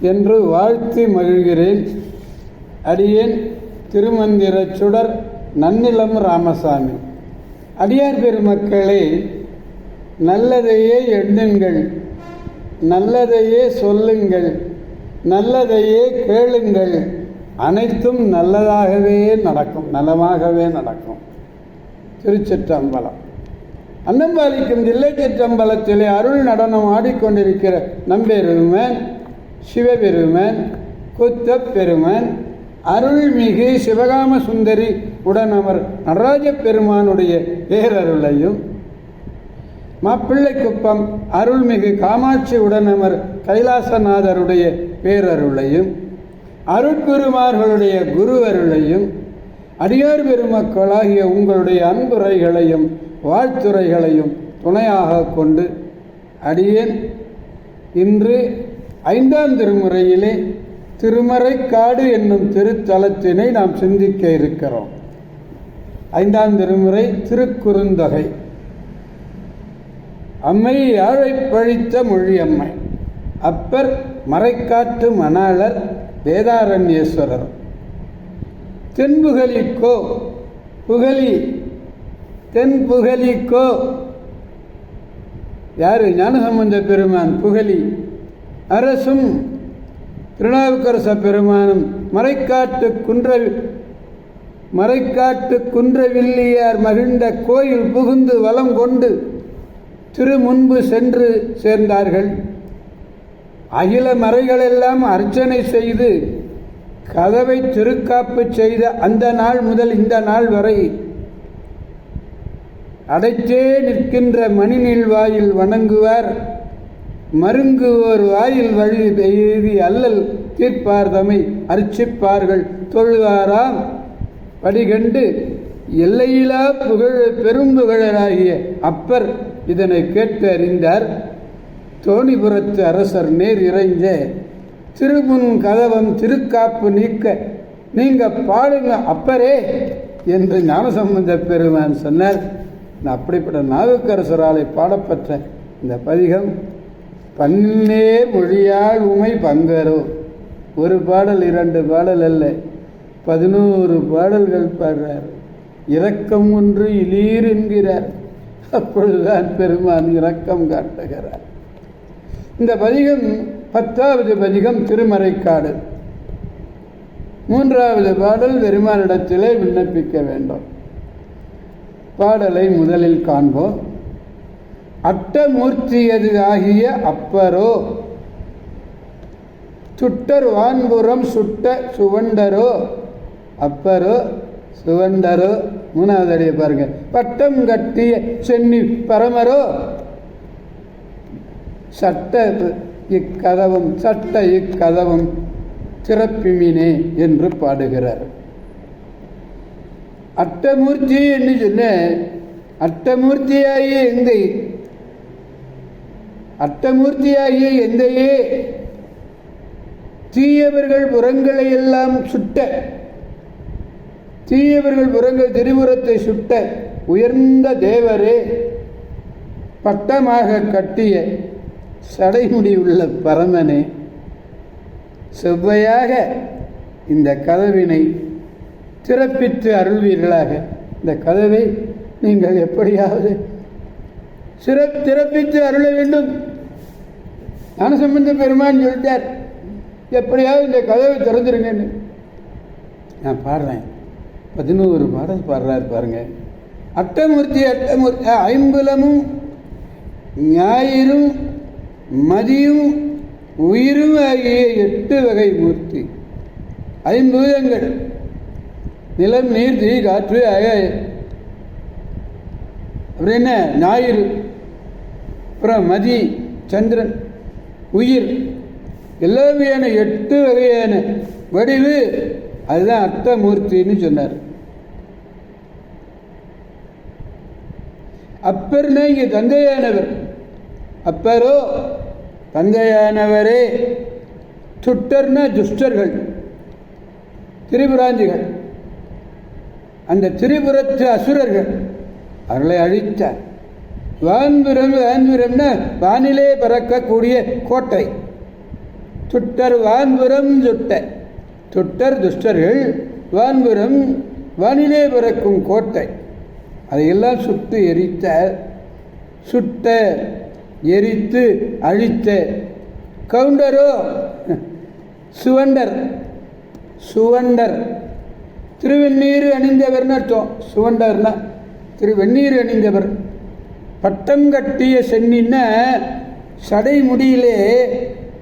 என்று வாழ்த்தி மகிழ்கிறேன். அடியேன் திருமந்திர சுடர் நன்னிலம் ராமசாமி. அடியார் பெருமக்களே நல்லதையே எண்ணுங்கள் நல்லதையே சொல்லுங்கள் நல்லதையே கேளுங்கள். அனைத்தும் நல்லதாகவே நடக்கும் நலமாகவே நடக்கும். திருச்சிற்றம்பலம். அன்னம்பாலிக்கும் தில்லை சிற்றம்பலத்திலே அருள் நடனம் ஆடிக்கொண்டிருக்கிற நம்பெருமன் சிவபெருமன் குத்தப் பெருமன் அருள்மிகு சிவகாம சுந்தரி அவர் நடராஜ பெருமானுடைய பேரருளையும் மாப்பிள்ளைக்குப்பம் அருள்மிகு காமாட்சி உடனமர் கைலாசநாதருடைய பேரருளையும் அருட்குருமார்களுடைய குருவருளையும் அடியார் பெருமக்களாகிய உங்களுடைய அன்புரைகளையும் வாழ்த்துரைகளையும் துணையாக கொண்டு அடியேன். இன்று ஐந்தாம் திருமுறையிலே திருமறைக்காடு என்னும் திருத்தலத்தினை நாம் சிந்திக்க இருக்கிறோம். ஐந்தாம் திருமுறை திருக்குறுந்தொகை. அம்மை யாழை பழித்த மொழியம்மை. அப்பர் மறைக்காட்டு மணாளர் வேதாரண்யேஸ்வரர். தென்புகலிக்கோ புகலி தென்புகலிக்கோ. யாரு? ஞானசம்பந்த பெருமான் புகழி அரசும் திருநாவுக்கரச பெருமானும் மறைக்காட்டு குன்ற மறைக்காட்டு குன்றவில்லியார் மகிழ்ந்த கோயில் புகுந்து வலம் கொண்டு திரு முன்பு சென்று சேர்ந்தார்கள். அகில மறைகளெல்லாம் அர்ச்சனை செய்து கதவை திருக்காப்பு செய்த அந்த நாள் முதல் இந்த நாள் வரை அடைத்தே நிற்கின்ற மணிநீள் வாயில் மருங்கு ஒரு வாயில் வழி எய்தி அல்லல் தீர்ப்பார் தமை அர்ச்சிப்பார்கள் தொழுவாராம். படிகண்டு எல்லையிலா புகழ் பெரும்புகழராகிய அப்பர் இதனை கேட்டு அறிந்தார் தோணிபுரத்து அரசர் நேர் இறைஞ்ச திருமுன் கதவம் திருக்காப்பு நீக்க நீங்க பாடுங்க அப்பரே என்று ஞானசம்பந்த பெருமான் சொன்னார். நான் அப்படிப்பட்ட நாவுக்கரசராலை பாடப்பட்ட இந்த பதிகம். பன்னே மொழியால் உமை பங்கரோ. ஒரு பாடல் இரண்டு பாடல் அல்ல. பதினோரு பாடல்கள் பாடுறார். இரக்கம் ஒன்று இலீர் என்கிறார். அப்பொழுதுதான் பெருமான் இரக்கம் காட்டுகிறார். இந்த பதிகம் பத்தாவது பதிகம் திருமறைக்காடு. மூன்றாவது பாடல் பெருமானிடத்திலே விண்ணப்பிக்க வேண்டும். பாடலை முதலில் காண்போம். அட்டமூர்த்தியது ஆகிய அப்பரோ. சுட்டர் வான்புறம் சுட்ட சுவண்டரோ. அப்பரோ சுவண்டரோ. மூணாவது அடியை பாருங்க. பட்டம் கட்டிய சென்னி பரமரோ. சட்ட இக்கதவும் சட்ட இக்கதவும் திறப்பிமினே என்று பாடுகிறார். அட்டமூர்த்தி என்று சொன்ன அட்டமூர்த்தியாகிய எங்கே அர்த்தமூர்த்தியாகிய எந்தையே தீயவர்கள் புறங்களை எல்லாம் சுட்ட தீயவர்கள் புறங்கள் திரிபுரத்தை சுட்ட உயர்ந்த தேவரே பட்டமாக கட்டிய சடைமுடியுள்ள பரமனே செவ்வையாக இந்த கதவினை திறப்பித்து அருள்வீர்களாக. இந்த கதவை நீங்கள் எப்படியாவது சிற திறப்பித்து அருள வேண்டும். ஞானசம்பந்த பெருமான்னு சொல்லிட்டார். எப்படியாவது இந்த கதவை திறந்துருங்கன்னு. நான் பாடுறேன். பதினோரு பாடல் பாடுறாரு பாருங்க. அட்டமூர்த்தி அட்டமூர்த்தி ஐம்புலமும் ஞாயிறும் மதியும் உயிரும் ஆகிய எட்டு வகை மூர்த்தி. ஐம்பூதங்கள் நிலம் நீர் தீ காற்று ஆக அப்புறம் என்ன? ஞாயிறு. அப்புறம் மதி சந்திரன். உயிர். எல்லா வகையான எட்டு வகையான வடிவு. அதுதான் அர்த்தமூர்த்தின்னு சொன்னார். அப்பர்னா இங்கே தந்தையானவர். அப்பரோ தந்தையானவரே. துட்டர்னா துஷ்டர்கள். திரிபுராஞ்சிகள். அந்த திரிபுரத்து அசுரர்கள். அவர்களை அழித்தார். வான்புரம் வான்புரம்னா வானிலே பறக்கக்கூடிய கோட்டை. துட்டர் வான்புரம் சுட்ட துட்டர் துஷ்டர்கள் வான்புரம் வானிலே பறக்கும் கோட்டை. அதையெல்லாம் சுட்டு எரித்த சுட்ட எரித்து அழித்த கவுண்டரோ? சுவண்டர். சுவண்டர். திருவெண்ணீர் அணிந்தவர்னு அர்த்தம். சுவண்டர்னா திருவெண்ணீர் அணிந்தவர். பட்டம் கட்டிய சென்னின்னா சடை முடியிலே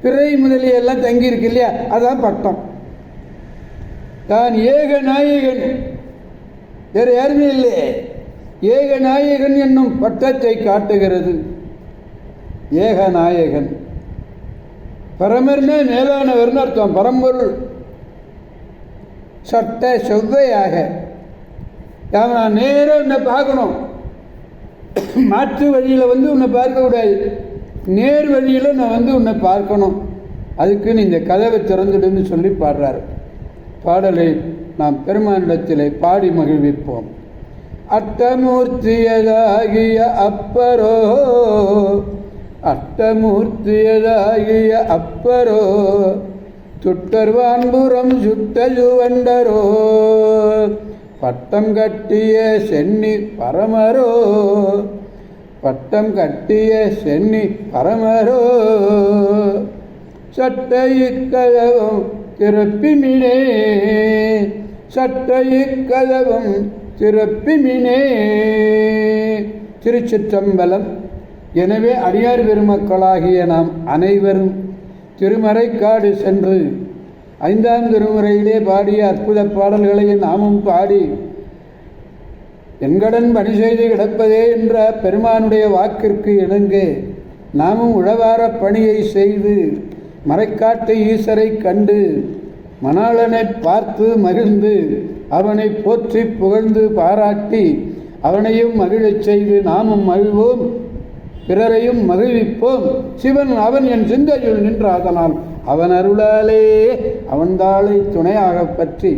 பிறை முதலியெல்லாம் தங்கியிருக்கு இல்லையா? அதான் பட்டம். தான் ஏக நாயகன். வேறு யாருமே இல்லை. ஏக நாயகன் என்னும் பட்டத்தை காட்டுகிறது. ஏக நாயகன். பரமர்னே மேலானவர்னு அர்த்தம். பரம்பொருள். சட்ட செவ்வையாக. நான் நேரம் என்ன பார்க்கணும். மாற்று வழியில் வந்து உன்னை பார்க்கக்கூடாது நேர் வழியில் நான் வந்து உன்னை பார்க்கணும். அதுக்கு நீ இந்த கதவை திறந்துடுன்னு சொல்லி பாடுறாரு. பாடலை நாம் பெருமானிடத்திலே பாடி மகிழ்விப்போம். அட்டமூர்த்தியதாகிய அப்பரோ அட்டமூர்த்தியதாகிய அப்பரோ துட்டர்வான்புறம் சுட்டஜுவண்டரோ பட்டம் கட்டிய சென்னி பரமரோ பட்டம் கட்டிய சென்னி பரமரோ சட்டையிக்கதவும் திருப்பிமினே சட்டையிக்கதவும் திருப்பிமினே. திருச்சிற்றம்பலம். எனவே அடியார் பெருமக்களாகிய நாம் அனைவரும் திருமறைக்காடு சென்று ஐந்தாம் திருமுறையிலே பாடிய அற்புத பாடல்களை நாமும் பாடி என்கடன் பணி செய்து கிடப்பதே என்ற பெருமானுடைய வாக்கிற்கு இணங்க நாமும் உழவார பணியை செய்து மறைக்காட்டு ஈசரை கண்டு மணாளனை பார்த்து மகிழ்ந்து அவனை போற்றி புகழ்ந்து பாராட்டி அவனையும் மகிழச் செய்து நாமும் மகிழ்வோம். பிறரையும் மகிழ்விப்போம். சிவன் அவன் என் சிந்தையுள் நின்ற அதனால் அவன் அருளாலே அவன்தாளை துணையாக பற்றி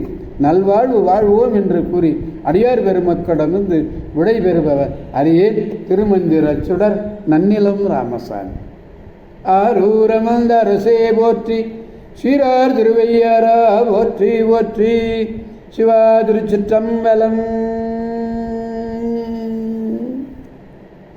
நல்வாழ்வு வாழ்வோம் என்று கூறி அடியார் பெருமக்களிடமிருந்து விடைபெறுபவர் அரியேன் திருமந்திர சுடர் நன்னிலம் ராமசாமி. ஆரூரமந்த அரசே போற்றி சீரார் திருவையாரா போற்றி போற்றி. சிவா திருச்சிற்றம்பலம்.